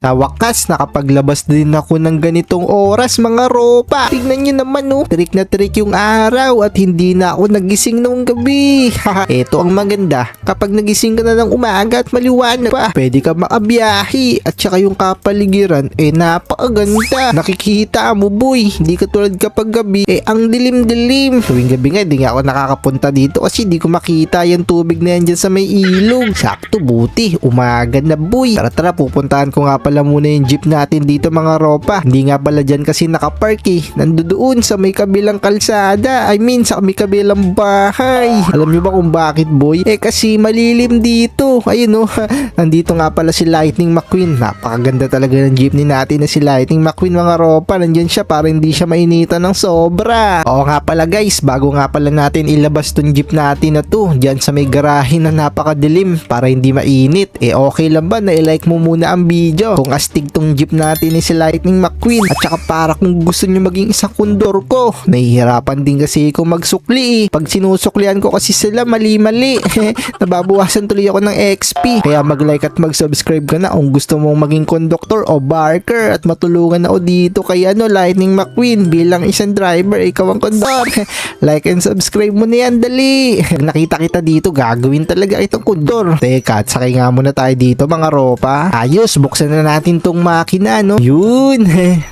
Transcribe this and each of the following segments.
Sa wakas, nakapaglabas din ako ng ganitong oras mga ropa. Tignan nyo naman oh, trick na trick yung araw at hindi na ako nagising noong gabi. Ito ang maganda. Kapag nagising ka na ng umaga at maliwanag pa, pwede ka makabiyahe at saka yung kapaligiran eh napakaganda. Nakikita mo boy, hindi katulad kapag gabi eh ang dilim-dilim. Tuwing gabi nga, hindi nga ako nakakapunta dito kasi hindi ko makita yung tubig na yan dyan sa may ilog. Sakto buti, umaga na boy. Tara tara, pupuntahan ko nga pala muna yung jeep natin dito mga ropa. Hindi nga pala dyan kasi nakapark eh. Nandoon sa may kabilang kalsada. I mean, sa may kabilang bahay. Alam nyo ba kung bakit boy? Eh kasi malilim dito. Ayun oh, nandito nga pala si Lightning McQueen. Napakaganda talaga ng jeepney natin na si Lightning McQueen mga ropa. Nandyan siya para hindi siya mainitan ng sobra. Oo nga pala guys, bago nga pala natin ilabas tong jeep natin na to, dyan sa may garahe na napakadilim para hindi mainit. Eh okay lang ba na i-like mo muna ang video kung astig tong jeep natin ni si Lightning McQueen at saka para kung gusto nyo maging isang kundor ko. Nahihirapan din kasi ako magsukli eh. Pag sinusuklian ko kasi sila mali-mali. Nababawasan tuloy ako ng XP. Kaya mag-like at mag-subscribe ka na kung gusto mong maging conductor o barker at matulungan ako dito kay ano Lightning McQueen bilang isang driver ikaw ang kondor. like and subscribe mo na yan dali. Pag nakita kita dito gagawin talaga itong kondor. Teka at sakay nga muna tayo dito mga ropa. Ayos buksan na natin tong makina no. Yun.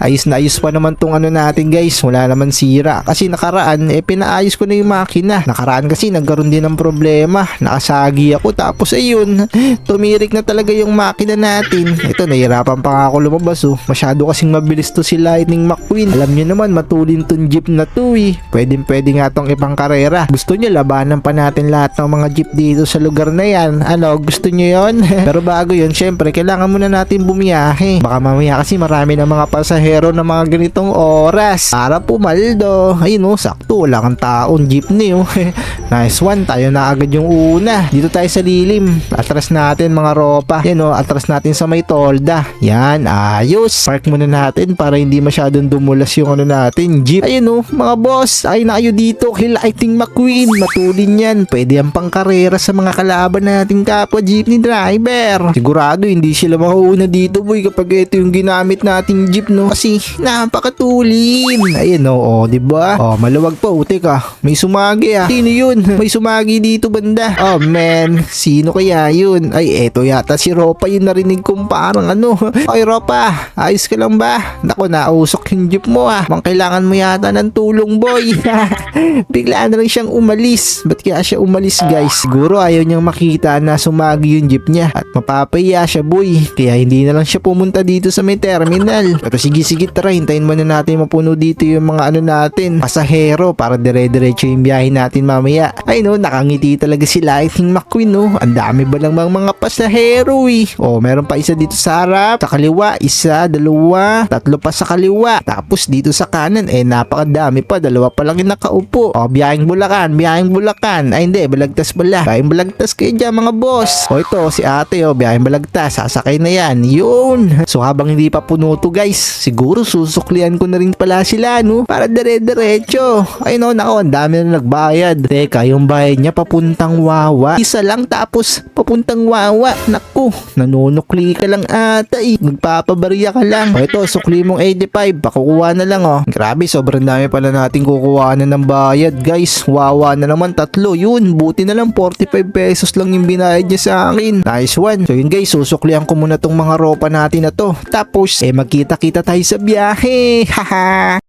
ayos na ayos pa naman tong ano natin guys. Wala naman sira. Kasi nakaraan eh pinaayos ko na yung makina. Nakaraan kasi nagkaroon din ng problema. Nakasagi ako tapos ayun. Tumirik na talaga yung makina natin. Ito nahirapan pa nga ako lumabas oh. Masyado kasing mabilis to si Lightning McQueen. Alam niyo naman matulin tong jeep na to eh. Pwede pwede nga tong ipang karera. Gusto niyo labanan pa natin lahat ng mga jeep dito sa lugar na yan. Ano gusto niyo yon? Pero bago yun syempre kailangan muna natin bumiyahe. Baka mamaya kasi marami ng mga pasahero na mga ganitong oras. Para pumaldo. Ayun oh sakto wala kang taon jeepney oh. nice one tayo na agad yung una. Dito tayo sa lilim. Atras natin mga ropa. Yan oh atras natin sa may tolda. Yan ayos. Park muna natin para hindi masyadong dumulas yung ano natin jeep. Ayun oh mga boss. Ay na kayo dito kay Lightning McQueen. Matulin yan. Pwede yan pang karera sa mga kalaban nating kapwa jeepney driver. Sigurado hindi sila makauna dito boy kapag ito yung ginamit nating jeep no. Kasi napakatulin. Ayun oh, oh di ba? Oh maluwag pa utik ah. May sumagi ah. Sino yun? May sumagi dito banda. Oh man, sino kaya yun? Ay eto yata si Ropa yung narinig kong parang ano. Ay Ropa, ayos ka lang ba? Nako nausok yung jeep mo ah. Mang kailangan mo yata ng tulong boy. Bigla na lang siyang umalis. Ba't kaya siya umalis guys? Siguro ayaw niyang makita na sumagi yung jeep niya at mapapaya siya boy. Kaya hindi na lang siya pumunta dito sa may terminal. Pero sige sige tara hintayin muna natin mapuno dito yung mga ano natin. Pasahero para dire-diretso yung biyahe natin mamaya. Ay no, nakangiti talaga si Lightning McQueen no. Ang dami ba lang mga, mga pasahero eh. Oh, meron pa isa dito sa harap. Sa kaliwa, isa, dalawa, tatlo pa sa kaliwa. Tapos dito sa kanan, eh napakadami pa. Dalawa pa lang yung nakaupo. Oh, biyaheng Bulacan, biyaheng Bulacan. Ay hindi, balagtas pala. Biyaheng balagtas kayo dyan mga boss. O ito, si ate oh, biyaheng balagtas. Sasakay na yan. Yun. So habang hindi pa puno to guys, siguro susuklian ko na rin pala sila no. Para dire-diretso. Ay no, nako, ang dami na nagbayad. Teka, yung bayad niya papuntang Wawa. Isa lang tapos papuntang Wawa. Naku, nanunukli ka lang ata eh. Magpapabariya ka lang. O ito, sukli mong 85. Pakukuha na lang oh. Grabe, sobrang dami pala natin kukuha na ng bayad guys. Wawa na naman tatlo. Yun, buti na lang 45 pesos lang yung binayad niya sa akin. Nice one. So yun guys, susuklihan ko muna tong mga ropa natin na to. Tapos, eh magkita-kita tayo sa biyahe. Haha.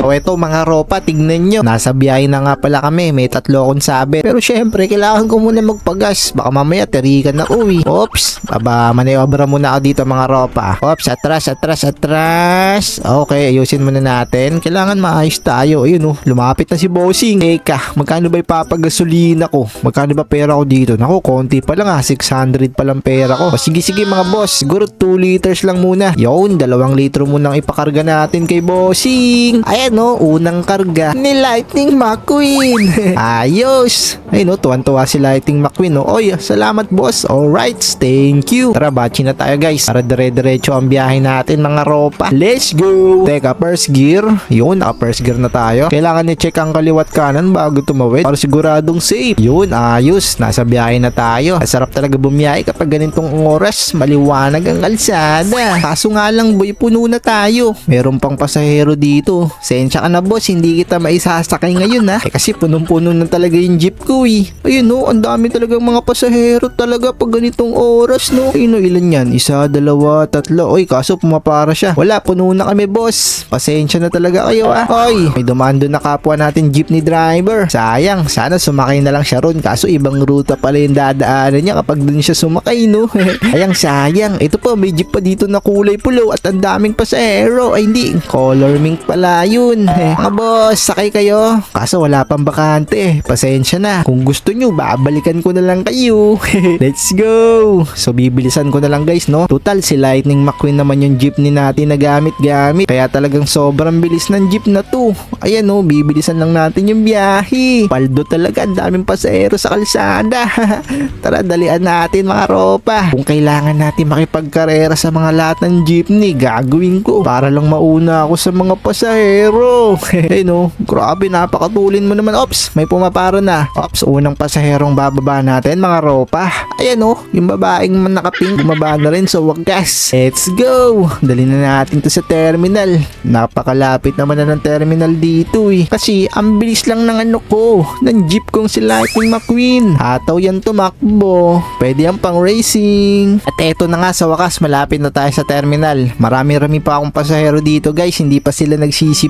O eto mga ropa, tignan nyo. Nasa biyahe na nga pala kami. May tatlo akong sabi. Pero syempre, kailangan ko muna magpagas. Baka mamaya tirikan na uwi. Oops. Aba, maniobra muna ako dito mga ropa. Oops, atras, atras, atras. Okay, ayusin muna natin. Kailangan maayos tayo. Ayun oh, lumapit na si Bossing. Eka, magkano ba ipapagasolina ko? Magkano ba pera ko dito? Naku, konti pa lang ah. 600 pa lang pera ko. O, sige, sige mga boss. Siguro 2 liters lang muna. Yun, dalawang litro munang ipakarga natin kay Bossing. Ay, Eh no, unang karga ni Lightning McQueen. Ayos. Ay no, tuwan-tuwa si Lightning McQueen. No? Oy, salamat boss. Alright, thank you. Tara, bachi na tayo guys. Para dire-diretso ang biyahe natin mga ropa. Let's go. Teka, first gear. Yun, naka first gear na tayo. Kailangan ni-check ang kaliwat kanan bago tumawid. Para siguradong safe. Yun, ayos. Nasa biyahe na tayo. Masarap talaga bumiyahe kapag ganitong oras. Maliwanag ang kalsada. Kaso nga lang boy, puno na tayo. Meron pang pasahero dito. Sensya ka na boss, hindi kita maisasakay ngayon ha. Eh kasi punong-puno na talaga yung jeep ko eh. Ayun no, ang dami talagang mga pasahero talaga pag ganitong oras no. Ayun no, ilan yan? Isa, dalawa, tatlo. Oy, kaso pumapara siya. Wala, puno na kami boss. Pasensya na talaga kayo ah. Oy, may dumaan doon na kapwa natin jeepney driver. Sayang, sana sumakay na lang siya ron. Kaso ibang ruta pala yung dadaanan niya kapag doon siya sumakay no. Ayang sayang. Ito po, may jeep pa dito na kulay pulo at ang daming pasahero. Ay hindi, color mink pala yun. Mga boss, sakay kayo. Kaso wala pang bakante. Pasensya na. Kung gusto nyo, babalikan ko na lang kayo. Let's go. So bibilisan ko na lang guys no. Total si Lightning McQueen naman yung jeepney natin na gamit-gamit. Kaya talagang sobrang bilis ng jeep na to. Ayan no, bibilisan lang natin yung biyahe. Paldo talaga, daming pasahero sa kalsada. Tara, dalian natin mga ropa. Kung kailangan natin makipagkarera sa mga lahat ng jeepney, gagawin ko. Para lang mauna ako sa mga pasahero. Eh no, grabe, napakatulin mo naman. Ops, may pumaparo na. Ops, unang pasaherong bababa natin mga ropa. Ayan no, yung babaeng man nakaping bumaba na rin sa wagas. Let's go! Dali na natin to sa terminal. Napakalapit naman na ng terminal dito eh. Kasi ang bilis lang ng ano ko, ng jeep kong si Lightning McQueen. Hataw yan tumakbo. Pwede yan pang racing. At eto na nga sa wakas, malapit na tayo sa terminal. Marami-rami pa akong pasahero dito guys, hindi pa sila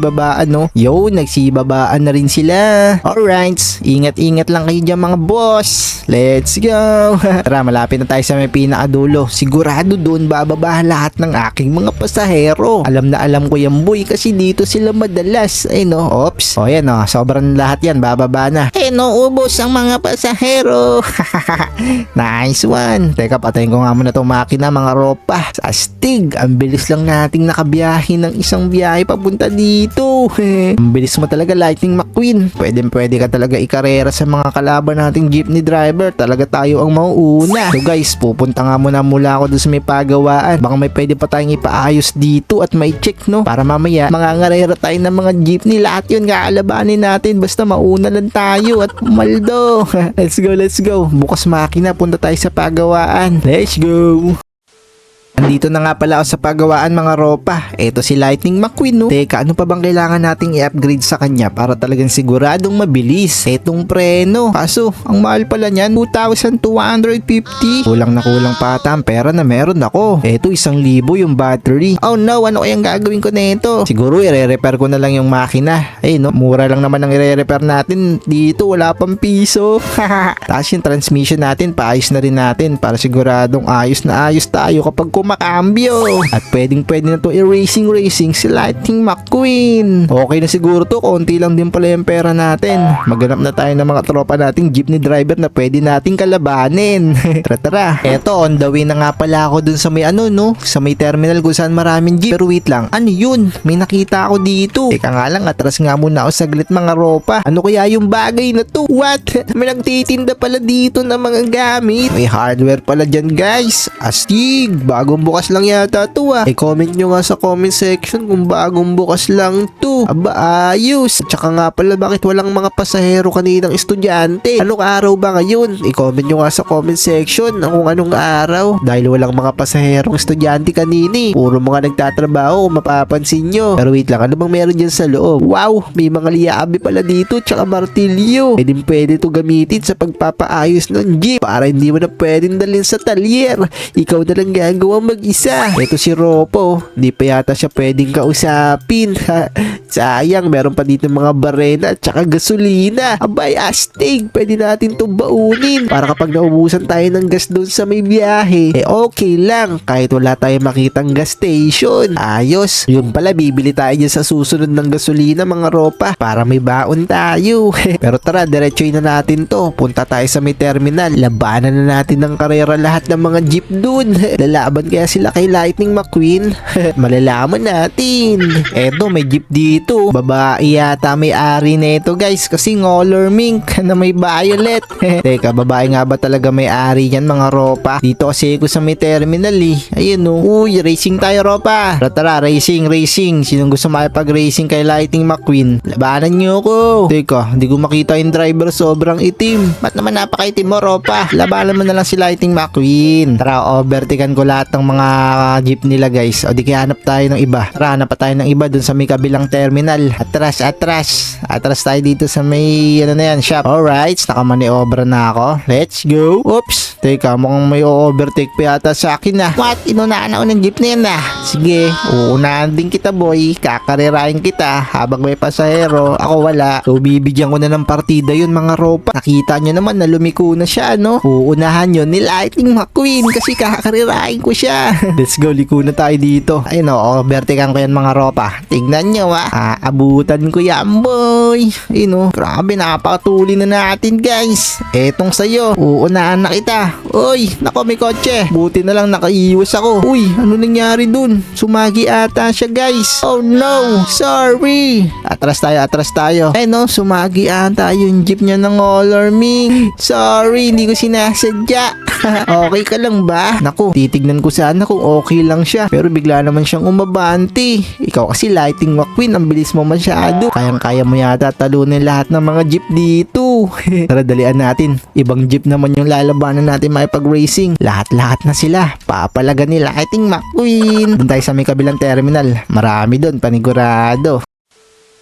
nagsisibabaan no. Yo, nagsibabaan na rin sila. Alright, ingat-ingat lang kayo dyan mga boss. Let's go. Tara, malapit na tayo sa may pinakadulo. Sigurado doon bababa lahat ng aking mga pasahero. Alam na alam ko yan boy kasi dito sila madalas. Ay no, ops. O yan no, sobrang lahat yan, bababa na. Eh no, ubos ang mga pasahero. nice one. Teka, patayin ko nga muna itong makina mga ropa. Astig, ang bilis lang nating nakabiyahe ng isang biyahe papunta dito. ang bilis mo talaga Lightning McQueen. Pwede pwede ka talaga ikarera sa mga kalaban nating jeepney driver. Talaga tayo ang mauuna. So guys, pupunta nga muna mula ako doon sa may pagawaan. Baka may pwede pa tayong ipaayos dito at may check no. Para mamaya mangangarera tayo ng mga jeepney. Lahat yun kaalabanin natin. Basta mauna lang tayo at pumaldo. let's go, let's go. Bukas makina, punta tayo sa pagawaan. Let's go. Andito na nga pala ako sa pagawaan mga ropa. Ito si Lightning McQueen no. Teka, ano pa bang kailangan nating i-upgrade sa kanya para talagang siguradong mabilis? Etong preno. Kaso, ang mahal pala niyan, 2,250. Kulang na kulang pa ata ang pera na meron ako. Eto, isang libo yung battery. Oh no, ano kayang gagawin ko nito? Siguro i-repair ko na lang yung makina. Ay no, mura lang naman ang i-repair natin. Dito, wala pang piso. Tapos yung transmission natin, paayos na rin natin para siguradong ayos na ayos tayo kapag kumakambyo. At pwedeng pwede na to i-racing racing si Lightning McQueen. Okay na siguro to, konti lang din pala yung pera natin. Maghanap na tayo ng mga tropa nating jeepney driver na pwede nating kalabanin. tara tara. Eto, on the way na nga pala ako dun sa may ano no, sa may terminal kung saan maraming jeep. Pero wait lang, ano yun? May nakita ako dito. Teka nga lang, atras nga muna ako saglit mga ropa. Ano kaya yung bagay na to? What? May nagtitinda pala dito ng mga gamit. May hardware pala dyan guys. Astig, bagong bukas lang yata to ah. I-comment nyo nga sa comment section kung bagong bukas lang to. Aba, ayos. Tsaka nga pala, bakit walang mga pasahero kaninang estudyante? Anong araw ba ngayon? I-comment nyo nga sa comment section kung anong araw. Dahil walang mga pasaherong estudyante kanini. Puro mga nagtatrabaho kung mapapansin nyo. Pero wait lang, ano bang meron dyan sa loob? Wow, may mga liabi pala dito tsaka martilyo. Pwede pwede to gamitin sa pagpapaayos ng jeep para hindi mo na pwedeng dalhin sa talyer. Ikaw na lang gagawa mag-isa. Ito si Ropo, hindi pa yata siya pwedeng kausapin. Sayang, meron pa dito mga barena at saka gasolina. Abay, astig, pwede natin itong baunin. Para kapag naubusan tayo ng gas doon sa may biyahe, eh okay lang. Kahit wala tayong makitang gas station. Ayos. Yun pala, bibili tayo dyan sa susunod ng gasolina mga ropa para may baon tayo. Pero tara, diretsuin na natin to. Punta tayo sa may terminal. Labanan na natin ng karera lahat ng mga jeep dun. Lalaban kaya sila kay Lightning McQueen? Malalaman natin. Eto, may jeep dito. Babae yata may ari nito guys kasi ngolor mink na may violet. Teka, babae nga ba talaga may ari yan mga ropa? Dito kasi ako sa may terminal eh. Ayun no. Uy, racing tayo ropa. Tara tara, racing, racing. Sinong gusto makipag-racing kay Lightning McQueen? Labanan niyo ako. Teka, hindi ko makita yung driver sobrang itim. Ba't naman napakaitim mo ropa? Labanan mo na lang si Lightning McQueen. Tara, overtaken ko lahat mga jeep nila guys. O di kaya tayo ng iba. Tara, hanap pa tayo ng iba dun sa may kabilang terminal. Atras, atras. Atras tayo dito sa may ano na yan, shop. Alright, nakamaniobra na ako. Let's go. Oops. Teka, mukhang may overtake pa yata sa akin na. What? Inunaan ako ng jeep na yan ah. Sige, uunahan din kita boy. Kakarerahin kita habang may pasahero. Ako wala. So bibigyan ko na ng partida yun mga ropa. Nakita nyo naman na lumiko na siya no. Uunahan yun ni Lightning McQueen kasi kakarerahin ko siya. Let's go, liko na tayo dito. Ayun o, overtakean ko yan mga ropa. Tignan nyo ah. Aabutan ko yan boy. Ayun o, grabe napakatuli na natin guys. Etong sayo, uunahan na kita. Uy, nako may kotse. Buti na lang nakaiwas ako. Uy, ano nangyari dun? Sumagi ata siya guys. Oh no, sorry. Atras tayo, atras tayo. Eh no, sumagi ata yung jeep niya ng alarming. Sorry, hindi ko sinasadya. okay ka lang ba? Naku, titignan ko sana kung okay lang siya. Pero bigla naman siyang umabanti. Ikaw kasi lighting McQueen, ang bilis mo masyado. Kayang-kaya mo yata talunin lahat ng mga jeep dito. Tara, dalian natin. Ibang jeep naman yung lalabanan natin makipag-racing. Lahat-lahat na sila. Papalaga ni Lighting McQueen. Doon tayo sa may kabilang terminal. Marami doon, panigurado.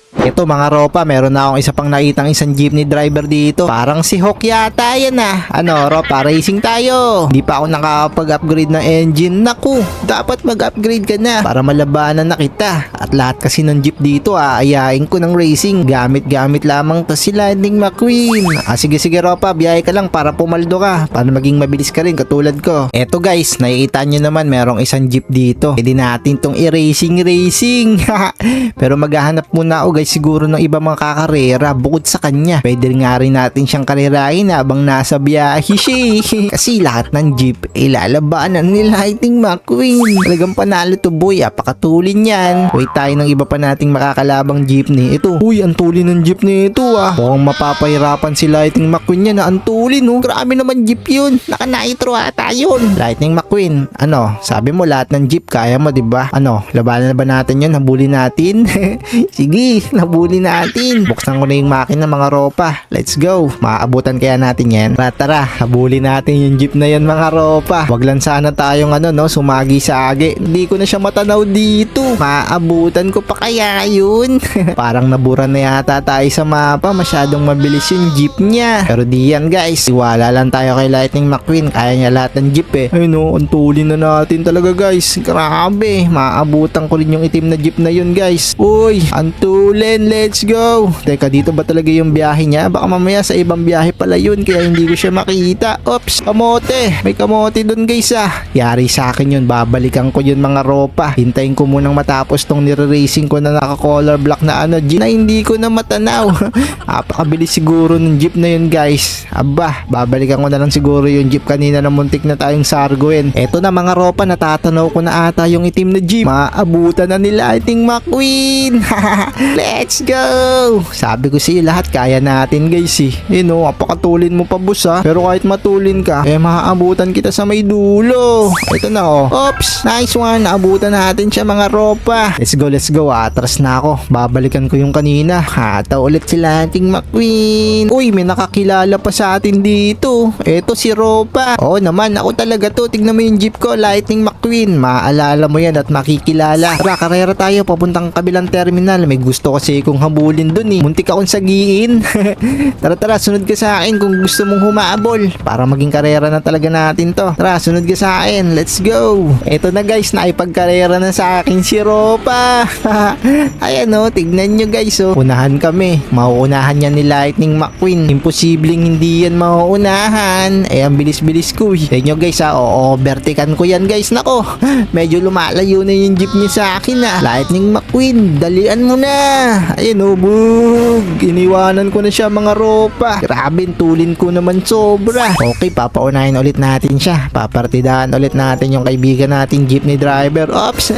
Ito mga ropa, meron na akong isa pang nakitang isang jeepney driver dito. Parang si Hawk yata yan ah. Ano ropa, racing tayo. Hindi pa ako nakakapag-upgrade ng engine. Naku, dapat mag-upgrade ka na para malabanan na kita. At lahat kasi ng jeep dito ah, ko ng racing. Gamit-gamit lamang to si Lightning McQueen. Ah sige sige ropa, biyahe ka lang para pumaldo ka. Para maging mabilis ka rin katulad ko. Eto guys, nakikita nyo naman merong isang jeep dito. Pwede natin tong i-racing racing. Pero maghahanap muna ako guys siguro ng iba mga kakarera bukod sa kanya. Pwede nga rin natin siyang karerahin habang nasa biyahe siya. eh. Kasi lahat ng jeep ilalabanan ni Lightning McQueen. Talagang panalo to boy. Apakatulin yan. Wait tayo ng iba pa nating makakalabang jeepney. Ito. Uy, ang tuli ng jeepney ito ah. Mukhang mapapahirapan si Lightning McQueen yan na ang tuli no. Grabe naman jeep yun. Naka-nitro ata yun. Lightning McQueen. Ano? Sabi mo lahat ng jeep kaya mo, di ba? Ano? Labanan na ba natin yun? Habulin natin? Sige, nabuli natin. Buksan ko na yung makina mga ropa. Let's go. Maaabutan kaya natin yan. Tara, tara. Habulin natin yung jeep na yan mga ropa. Wag lang sana tayong ano no, sumagi sa agi. Hindi ko na siya matanaw dito. Maaabutan ko pa kaya yun. Parang nabura na yata tayo sa mapa. Masyadong mabilis yung jeep niya. Pero di yan guys. Iwala lang tayo kay Lightning McQueen. Kaya niya lahat ng jeep eh. Ay no, ang tuli na natin talaga guys. Grabe. Maaabutan ko rin yung itim na jeep na yun guys. Uy, ang tulin. Let's go. Teka, dito ba talaga yung biyahe niya? Baka mamaya sa ibang biyahe pala yun. Kaya hindi ko siya makita. Oops, kamote. May kamote dun guys ah. Yari sa akin yun. Babalikan ko yun mga ropa. Hintayin ko munang matapos tong nire-racing ko na naka-color block na ano jeep na hindi ko na matanaw. Apakabilis siguro ng jeep na yun guys. Aba, babalikan ko na lang siguro yung jeep kanina na muntik na tayong sarguin. Eto na mga ropa, natatanaw ko na ata yung itim na jeep. Maabutan na nila ating McQueen. Let's go! Sabi ko sa'yo lahat kaya natin guys eh. Eh no, apakatulin mo pa boss ha. Pero kahit matulin ka, eh maaabutan kita sa may dulo. Ito na oh. Oops, nice one. Naabutan natin siya mga ropa. Let's go, let's go. Atras na ako. Babalikan ko yung kanina. Hata ulit sila ating McQueen. Uy, may nakakilala pa sa atin dito. Eto si Ropa. Oo naman, ako talaga to. Tignan mo yung jeep ko, Lightning McQueen. Maalala mo yan at makikilala. Tara, karera tayo papuntang kabilang terminal. May gusto kasi kong habulin dun eh. Muntik akong sagiin. tara, tara, sunod ka sa akin kung gusto mong humabol. Para maging karera na talaga natin to. Tara, sunod ka sa akin. Let's go. Eto na guys, naipagkarera na sa akin si Ropa. Ayan oh, tignan nyo guys oh. Unahan kami. Mauunahan yan ni Lightning McQueen. Imposibleng hindi yan mauunahan. Eh, ang bilis-bilis ko eh. Tignan nyo guys ha, oo, overtaken ko yan guys. Nako, medyo lumalayo na yung jeep niya sa akin ah. Lightning McQueen, dalian mo na. Na. Ayun, oh, bug. Iniwanan ko na siya mga ropa. Grabe, tulin ko naman sobra. Okay, papaunahin ulit natin siya. Papartidahan ulit natin yung kaibigan nating jeepney driver. Ops,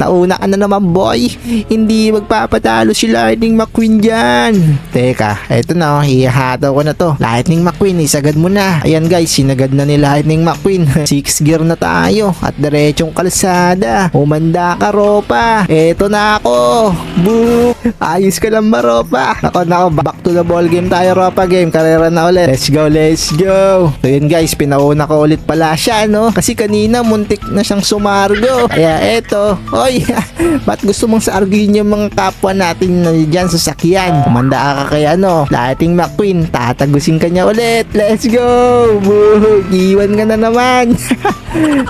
nauna ka na naman boy. Hindi magpapatalo si Lightning McQueen dyan. Teka, eto na, oh, ihahataw ko na to. Lightning McQueen, isagad mo na. Ayan guys, sinagad na ni Lightning McQueen. Six gear na tayo at diretsong kalsada. Umanda ka, Ropa. Eto na ako. Boo! Ayos ka lang ba, Ropa? Nako, nako, back to the ball game tayo, Ropa game. Karera na ulit. Let's go, let's go. So yun guys, pinauna ko ulit pala siya, no? Kasi kanina, muntik na siyang sumargo. Kaya eto, oy, ba't gusto mong sarguin yung mga kapwa natin na dyan sa sakyan? Kumanda ka kay ano, Lightning McQueen, tatagusin ka niya ulit. Let's go! Boo! Iwan ka na naman.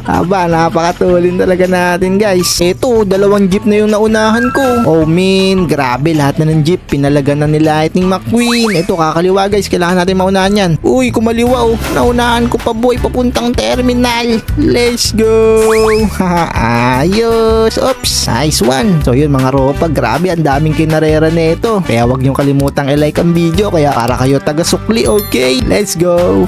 Aba, napakatulin talaga natin guys. Eto, dalawang jeep na yung naunahan ko. Oh man, grabe lahat na ng jeep. Pinalagan na ni Lightning McQueen. Eto, kakaliwa guys. Kailangan natin maunahan yan. Uy, kumaliwa oh. Naunahan ko pa boy, papuntang terminal. Let's go! Ayos! Oops! Nice one! So yun mga ropa, grabe ang daming kinarera nito. Kaya wag niyong kalimutang i-like ang video kaya para kayo taga-sukli, okay? Let's go!